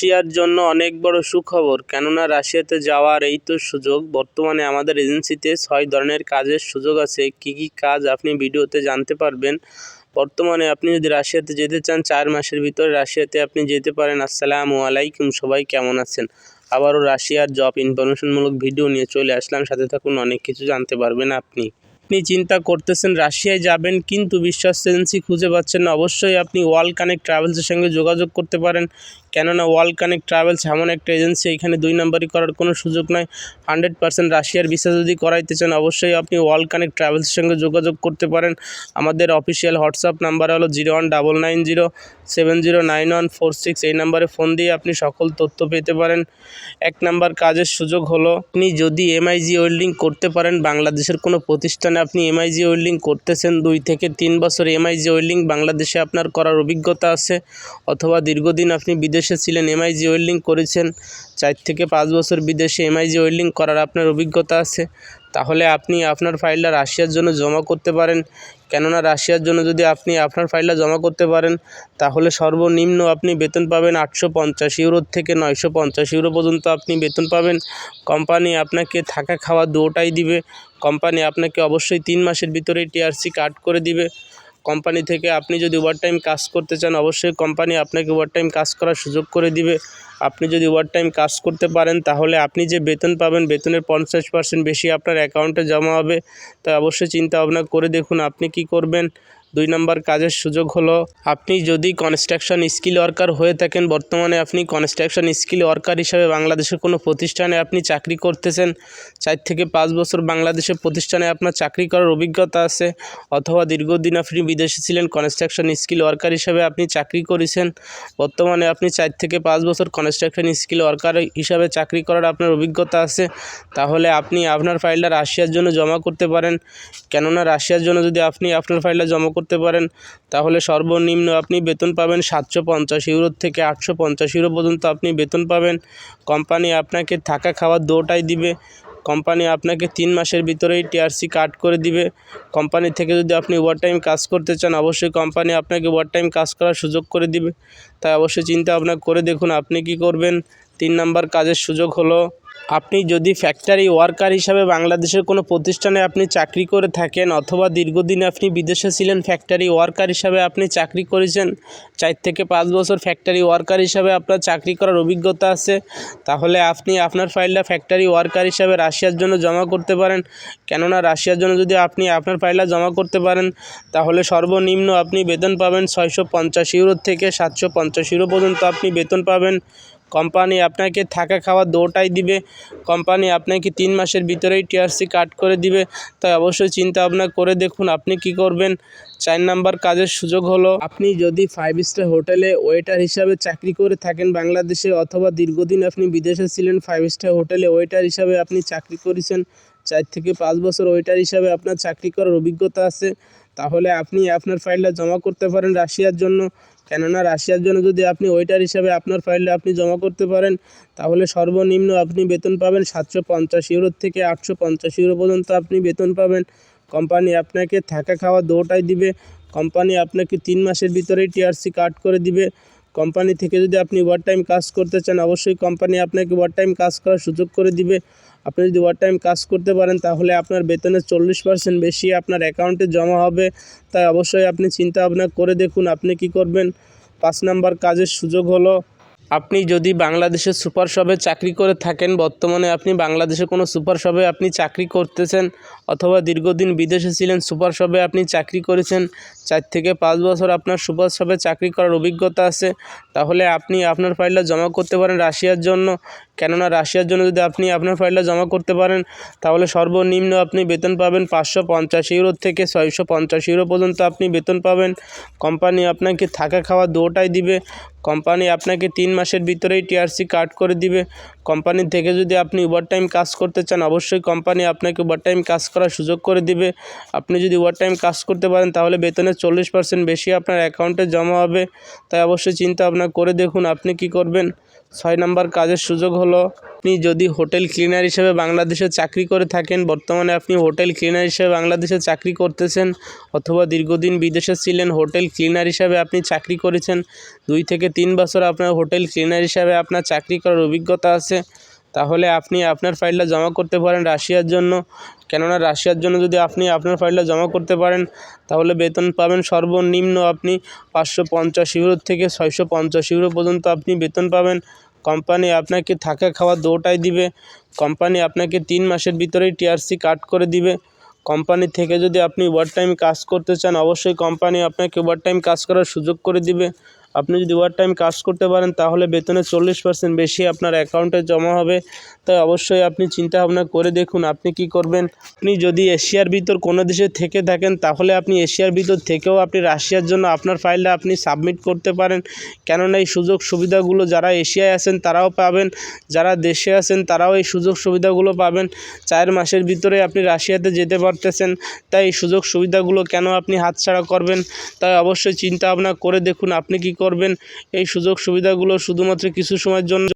রাশিয়ার জন্য অনেক বড় সুখবর। কেননা, রাশিয়াতে যাওয়ার এই তো সুযোগ, বর্তমানে আমাদের এজেন্সিতে ছয় ধরনের কাজের সুযোগ আছে। কি কি কাজ আপনি ভিডিওতে জানতে পারবেন। বর্তমানে আপনি যদি রাশিয়াতে যেতে চান, চার মাসের ভিতরে রাশিয়াতে আপনি যেতে পারেন। আসসালামু আলাইকুম, সবাই কেমন আছেন? আবারও রাশিয়ার জব ইনফরমেশনমূলক ভিডিও নিয়ে চলে আসলাম। সাথে থাকুন, অনেক কিছু জানতে পারবেন আপনি। আপনি চিন্তা করতেছেন, রাশিয়ায় যাবেন, কিন্তু বিশ্বাস এজেন্সি খুঁজে পাচ্ছেন না। অবশ্যই আপনি ওয়াল কানেক্ট ট্রাভেলসের সঙ্গে যোগাযোগ করতে পারেন। কেননা ওয়াল কানেক্ট ট্রাভেলস এমন একটা এজেন্সি, এখানে দুই নম্বরই করার কোনো সুযোগ নয় হান্ড্রেড পার্সেন্ট রাশিয়ার ভিসা যদি করাইতে চান, অবশ্যই আপনি ওয়াল কানেক্ট ট্রাভেলসের সঙ্গে যোগাযোগ করতে পারেন। আমাদের অফিসিয়াল হোয়াটসঅ্যাপ নাম্বার হলো zero one double nine zero seven zero nine one four six. এই নাম্বারে ফোন দিয়ে আপনি সকল তথ্য পেতে পারেন। এক নাম্বার কাজের সুযোগ হলো, আপনি যদি এমআইজি ওয়েল্ডিং করতে পারেন, বাংলাদেশের কোনো প্রতিষ্ঠানে আপনি এমআইজি ওয়েল্ডিং করতেছেন, দুই থেকে তিন বছর এমআইজি ওয়েল্ডিং বাংলাদেশে আপনার করার অভিজ্ঞতা আছে, অথবা দীর্ঘদিন আপনি বিদেশে ছিলেন এমআইজি ওয়েল্ডিং করেছেন। চার থেকে পাঁচ বছর বিদেশে এমআইজি ওয়েল্ডিং করার আপনার অভিজ্ঞতা আছে। তাহলে আপনি আপনার ফাইলটা রাশিয়ার জন্য জমা করতে পারেন। কেননা রাশিয়ার জন্য যদি আপনি আপনার ফাইলটা জমা করতে পারেন, তাহলে সর্বনিম্ন আপনি বেতন পাবেন আটশো পঞ্চাশ ইউরো থেকে নয়শো পঞ্চাশ ইউরো পর্যন্ত আপনি বেতন পাবেন। কোম্পানি আপনাকে থাকা খাওয়া দুটাই দিবে। কোম্পানি আপনাকে অবশ্যই তিন মাসের ভিতরেই টিআরসি কাট করে দিবে। কোম্পানি থেকে আপনি যদি ওভারটাইম কাজ করতে চান, অবশ্যই কোম্পানি আপনাকে ওভারটাইম কাজ করার সুযোগ করে দিবে। আপনি যদি ওভারটাইম কাজ করতে পারেন, তাহলে আপনি যে বেতন পাবেন, বেতনের পঞ্চাশ পার্সেন্ট বেশি আপনার অ্যাকাউন্টে জমা হবে। তাই অবশ্যই চিন্তা ভাবনা করে দেখুন আপনি কি করবেন। দুই নম্বর কাজের সুযোগ হলো, আপনি যদি কনস্ট্রাকশন স্কিল ওয়ার্কার হয়ে থাকেন, বর্তমানে আপনি কনস্ট্রাকশন স্কিল ওয়ার্কার হিসাবে বাংলাদেশের কোনো প্রতিষ্ঠানে আপনি চাকরি করতেছেন, চার থেকে পাঁচ বছর বাংলাদেশের প্রতিষ্ঠানে আপনার চাকরি করার অভিজ্ঞতা আছে, অথবা দীর্ঘদিন আপনি বিদেশে ছিলেন কনস্ট্রাকশন স্কিল ওয়ার্কার হিসাবে আপনি চাকরি করেছেন, বর্তমানে আপনি চার থেকে পাঁচ বছর কনস্ট্রাকশন স্কিল ওয়ার্কার হিসাবে চাকরি করার আপনার অভিজ্ঞতা আছে, তাহলে আপনি আপনার ফাইলটা রাশিয়ার জন্য জমা করতে পারেন, কেননা রাশিয়ার জন্য যদি আপনি আপনার ফাইলটা জমা করতে পারেন। তাহলে সর্বনিম্ন আপনি বেতন পাবেন সাতশো পঞ্চাশ ইউরো থেকে আটশো পঞ্চাশ ইউরো পর্যন্ত আপনি বেতন পাবেন। কোম্পানি আপনাকে থাকা খাওয়া দুটাই দিবে। কোম্পানি আপনাকে তিন মাসের ভিতরেই টিআরসি কাট করে দিবে। কোম্পানি থেকে যদি আপনি ওভারটাইম কাজ করতে চান, অবশ্যই কোম্পানি আপনাকে ওভারটাইম কাজ করার সুযোগ করে দিবে। তাই অবশ্যই চিন্তা ভাবনা করে দেখুন আপনি কি করবেন। তিন নাম্বার কাজের সুযোগ হলো আপনি যদি ফ্যাক্টরি ওয়ার্কার হিসাবে বাংলাদেশের কোনো প্রতিষ্ঠানে আপনি চাকরি করে থাকেন অথবা দীর্ঘদিন আপনি বিদেশে ছিলেন ফ্যাক্টরি ওয়ার্কার হিসাবে আপনি চাকরি করেছেন, চার থেকে পাঁচ বছর ফ্যাক্টরি ওয়ার্কার হিসাবে আপনার চাকরি করার অভিজ্ঞতা আছে, তাহলে আপনি আপনার ফাইলটা ফ্যাক্টরি ওয়ার্কার হিসাবে রাশিয়ার জন্য জমা করতে পারেন। কেননা রাশিয়ার জন্য যদি আপনি আপনার ফাইলটা জমা করতে পারেন, তাহলে সর্বনিম্ন আপনি বেতন পাবেন ছয়শো পঞ্চাশ ইউরো থেকে সাতশো পঞ্চাশ ইউরো পর্যন্ত আপনি বেতন পাবেন। কোম্পানি আপনাকে থাকা খাওয়া দুটাই দিবে, কোম্পানি আপনাকে তিন মাসের ভিতরেই টিআরসি কাট করে দিবে। তাই অবশ্যই চিন্তা ভাবনা করে দেখুন আপনি কি করবেন। চার নাম্বার কাজের সুযোগ হলো, আপনি যদি ফাইভ স্টার হোটেলে ওয়েটার হিসাবে চাকরি করে থাকেন বাংলাদেশে অথবা দীর্ঘদিন আপনি বিদেশে ছিলেন ফাইভ স্টার হোটেলে ওয়েটার হিসাবে আপনি চাকরি করেছেন চার থেকে পাঁচ বছর ওয়েটার হিসাবে আপনার চাকরি করার অভিজ্ঞতা আছে, তাহলে আপনি আপনার ফাইলটা জমা করতে পারেন রাশিয়ার জন্য। কেননা রাশিয়ার জন্য যদি আপনি ওয়েটার হিসাবে আপনার ফাইলটা আপনি জমা করতে পারেন, তাহলে সর্বনিম্ন আপনি বেতন পাবেন সাতশো পঞ্চাশ ইউরো থেকে আটশো পঞ্চাশ ইউরো পর্যন্ত আপনি বেতন পাবেন। কোম্পানি আপনাকে থাকা খাওয়া দুটাই দিবে কোম্পানি আপনাকে তিন মাসের ভিতরেই টিআরসি কাট করে দিবে। কোম্পানি থেকে যদি আপনি ওয়ার টাইম কাজ করতে চান, অবশ্যই কোম্পানি আপনাকে ওয়ার টাইম কাজ করার সুযোগ করে দিবে। আপনি যদি ওয়ার টাইম কাজ করতে পারেন, তাহলে আপনার বেতনের চল্লিশ পার্সেন্ট বেশি আপনার অ্যাকাউন্টে জমা হবে। তাই অবশ্যই আপনি চিন্তা ভাবনা করে দেখুন, আপনি কি করবেন? পাঁচ নাম্বার কাজের সুযোগ হলো আপনি যদি বাংলাদেশের সুপার শপে চাকরি করে থাকেন, বর্তমানে আপনি বাংলাদেশে কোনো সুপার শপে আপনি চাকরি করতেছেন অথবা দীর্ঘদিন বিদেশে ছিলেন, সুপার শপে আপনি চাকরি করেছেন, চার থেকে পাঁচ বছর আপনার সুপার শপে চাকরি করার অভিজ্ঞতা আছে, তাহলে আপনি আপনার ফাইলটা জমা করতে পারেন রাশিয়ার জন্য। কেননা রাশিয়ার জন্য যদি আপনি আপনার ফাইলটা জমা করতে পারেন, তাহলে সর্বনিম্ন আপনি বেতন পাবেন পাঁচশো পঞ্চাশ ইউরো থেকে ছয়শো পঞ্চাশ ইউরো পর্যন্ত আপনি বেতন পাবেন। কোম্পানি আপনাকে থাকা খাওয়া দুটাই দিবে। কোম্পানি আপনাকে তিন মাসের ভিতরেই টিআরসি কাট করে দিবে। কোম্পানি থেকে যদি আপনি ওভারটাইম কাজ করতে চান, অবশ্যই কোম্পানি আপনাকে ওভারটাইম কাজ করার সুযোগ করে দিবে। আপনি যদি ওভারটাইম কাজ করতে পারেন, তাহলে বেতনের চল্লিশ পার্সেন্ট বেশি আপনার অ্যাকাউন্টে জমা হবে। তাই অবশ্যই চিন্তা ভাবনা করে দেখুন, আপনি কি করবেন? ছয় নম্বর কাজের সুযোগ হলো, আপনি যদি হোটেল ক্লিনার হিসেবে বাংলাদেশে চাকরি করে থাকেন, বর্তমানে আপনি হোটেল ক্লিনার হিসেবে বাংলাদেশে চাকরি করতেছেন অথবা দীর্ঘদিন বিদেশে ছিলেন, হোটেল ক্লিনার হিসাবে আপনি চাকরি করেছেন, দুই থেকে তিন বছর আপনার হোটেল ক্লিনার হিসাবে আপনার চাকরি করার অভিজ্ঞতা আছে তাহলে আপনি আপনার ফাইলটা জমা করতে পারেন রাশিয়ার জন্য। কেননা রাশিয়ার জন্য যদি আপনি আপনার ফাইলটা জমা করতে পারেন, তাহলে বেতন পাবেন সর্বনিম্ন আপনি পাঁচশো পঞ্চাশ ইউরো থেকে ছয়শো পঞ্চাশ ইউরো পর্যন্ত আপনি বেতন পাবেন। কোম্পানি আপনাকে থাকা খাওয়া দুটাই দিবে। কোম্পানি আপনাকে তিন মাসের ভিতরেই টিআরসি কাট করে দিবে। কোম্পানি থেকে যদি আপনি ওভারটাইম কাজ করতে চান, অবশ্যই কোম্পানি আপনাকে ওভারটাইম কাজ করার সুযোগ করে দিবে। আপনি যদি ওয়ার টাইম কাজ করতে পারেন, তাহলে বেতনের চল্লিশ পার্সেন্ট বেশি আপনার অ্যাকাউন্টে জমা হবে। তাই অবশ্যই আপনি চিন্তা ভাবনা করে দেখুন, আপনি কি করবেন? আপনি যদি এশিয়ার ভিতর কোনো দেশে থেকে থাকেন, তাহলে আপনি এশিয়ার ভিতর থেকেও আপনি রাশিয়ার জন্য আপনার ফাইলটা আপনি সাবমিট করতে পারেন। কেননা এই সুযোগ সুবিধাগুলো যারা এশিয়ায় আছেন, তারাও পাবেন। যারা দেশে আছেন, তারাও এই সুযোগ সুবিধাগুলো পাবেন। চার মাসের ভিতরে আপনি রাশিয়াতে যেতে পারতেছেন, তাই এই সুযোগ সুবিধাগুলো কেন আপনি হাতছাড়া করবেন? তাই অবশ্যই চিন্তা ভাবনা করে দেখুন, আপনি কি করবেন। এই সুযোগ সুবিধাগুলো শুধুমাত্র কিছু সময়ের জন্য